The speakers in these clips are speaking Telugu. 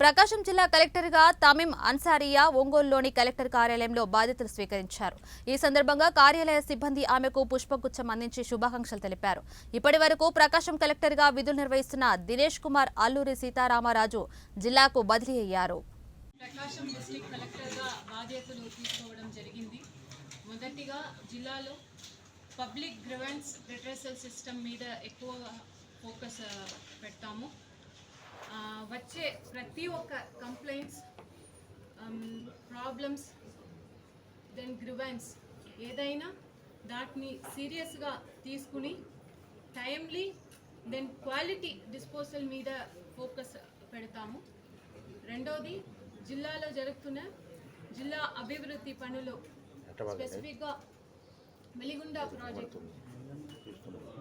ప్రకాశం జిల్లా కలెక్టర్గా తమిం అన్సారియా ఒంగోలులోని కలెక్టర్ కార్యాలయంలో బాధ్యతలు స్వీకరించారు. ఈ సందర్భంగా కార్యాలయ సిబ్బంది ఆమెకు పుష్పగుచ్చం అందించి శుభాకాంక్షలు తెలిపారు. ఇప్పటి వరకు ప్రకాశం కలెక్టర్గా విధులు నిర్వహిస్తున్న దినేష్ కుమార్ అల్లూరి సీతారామరాజు జిల్లాకు బదిలీ అయ్యారు. ప్రకాశం డిస్ట్రిక్ట్ కలెక్టర్గా బాధ్యతలు తీసుకోవడం జరిగింది. మొదటిగా జిల్లాలో పబ్లిక్ గ్రివెన్స్ రిట్రెసల్ సిస్టమ్ మీద ఎక్కువ ఫోకస్ పెడతాము. ప్రతి ఒక్క కంప్లైంట్స్ ప్రాబ్లమ్స్ దెన్ గ్రివెన్స్ ఏదైనా దాటిని సీరియస్గా తీసుకుని టైమ్లీ దెన్ క్వాలిటీ డిస్పోజల్ మీద ఫోకస్ పెడతాము. రెండోది జిల్లాలో జరుగుతున్న జిల్లా అభివృద్ధి పనులు స్పెసిఫిక్గా Veligonda project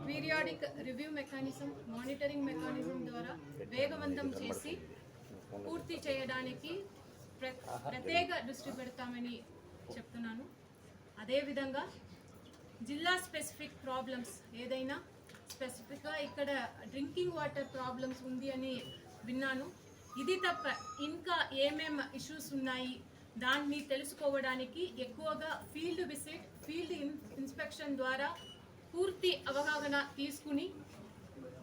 periodic review mechanism monitoring mechanism ద్వారా వేగవంతం చేసి పూర్తి చేయడానికి ప్ర ప్రత్యేక దృష్టి పెడతామని చెప్తున్నాను. అదేవిధంగా జిల్లా స్పెసిఫిక్ ప్రాబ్లమ్స్ ఏదైనా స్పెసిఫిక్గా ఇక్కడ డ్రింకింగ్ వాటర్ ప్రాబ్లమ్స్ ఉంది అని విన్నాను. ఇది తప్ప ఇంకా ఏమేం ఇష్యూస్ ఉన్నాయి దాన్ని తెలుసుకోవడానికి ఎక్కువగా ఫీల్డ్ విజిట్ ఫీల్డ్ ఇన్స్పెక్షన్ ద్వారా పూర్తి అవగాహన తీసుకుని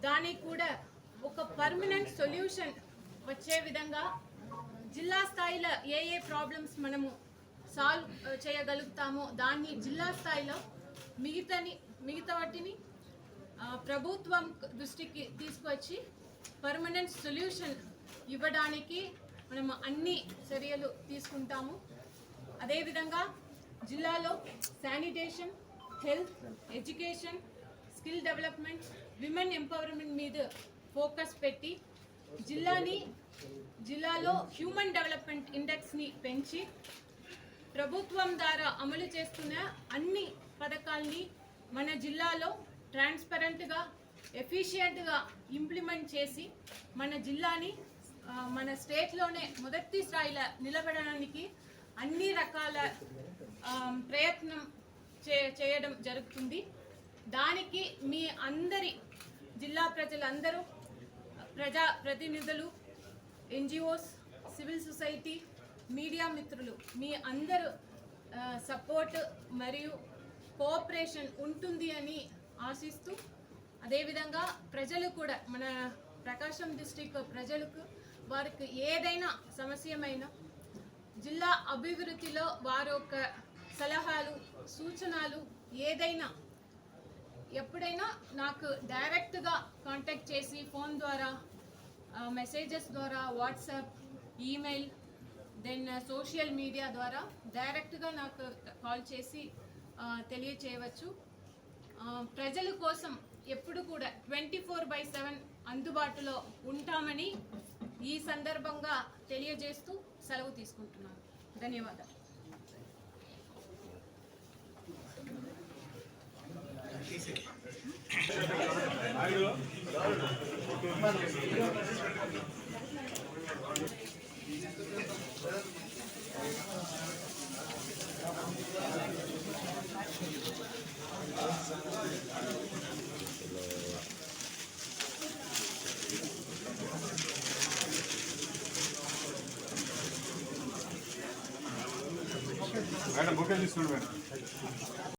దానికి కూడా ఒక పర్మనెంట్ సొల్యూషన్ వచ్చే విధంగా జిల్లా స్థాయిలో ఏ ఏ ప్రాబ్లమ్స్ మనము సాల్వ్ చేయగలుగుతామో దాన్ని జిల్లా స్థాయిలో మిగతాని మిగతా వాటిని ప్రభుత్వం దృష్టికి తీసుకొచ్చి పర్మనెంట్ సొల్యూషన్ ఇవ్వడానికి మనము అన్ని చర్యలు తీసుకుంటాము. అదేవిధంగా జిల్లాలో sanitation health education skill development women empowerment మీద ఫోకస్ పెట్టి జిల్లాని జిల్లాలో హ్యూమన్ డెవలప్మెంట్ ఇండెక్స్ని పెంచి ప్రభుత్వం ద్వారా అమలు చేస్తున్న అన్ని పథకాల్ని మన జిల్లాలో ట్రాన్స్పరెంట్గా ఎఫిషియెంట్గా ఇంప్లిమెంట్ చేసి మన జిల్లాని మన స్టేట్లోనే మొదటి స్థాయిలో నిలబడడానికి అన్ని రకాల ప్రయత్నం చే చేయడం జరుగుతుంది. దానికి మీ అందరి జిల్లా ప్రజలందరూ ప్రజా ప్రతినిధులు ఎన్జిఓస్ సివిల్ సొసైటీ మీడియా మిత్రులు మీ అందరూ సపోర్ట్ మరియు కోఆపరేషన్ ఉంటుంది అని ఆశిస్తూ అదేవిధంగా ప్రజలు కూడా మన ప్రకాశం డిస్టిక్ ప్రజలకు వారికి ఏదైనా సమస్యమైనా జిల్లా అభివృద్ధిలో వారొక సలహాలు సూచనలు ఏదైనా నాకు డైరెక్ట్గా కాంటాక్ట్ చేసి ఫోన్ ద్వారా మెసేజెస్ ద్వారా WhatsApp email then social media ద్వారా డైరెక్ట్గా నాకు కాల్ చేసి తెలియచేయవచ్చు. ప్రజల కోసం ఎప్పుడు కూడా ట్వంటీ ఫోర్ బై సెవెన్ అందుబాటులో ఉంటామని ఈ సందర్భంగా తెలియజేస్తూ సెలవు తీసుకుంటున్నాను. ధన్యవాదాలు. మేడం బుకే తీసుకోండి మేడం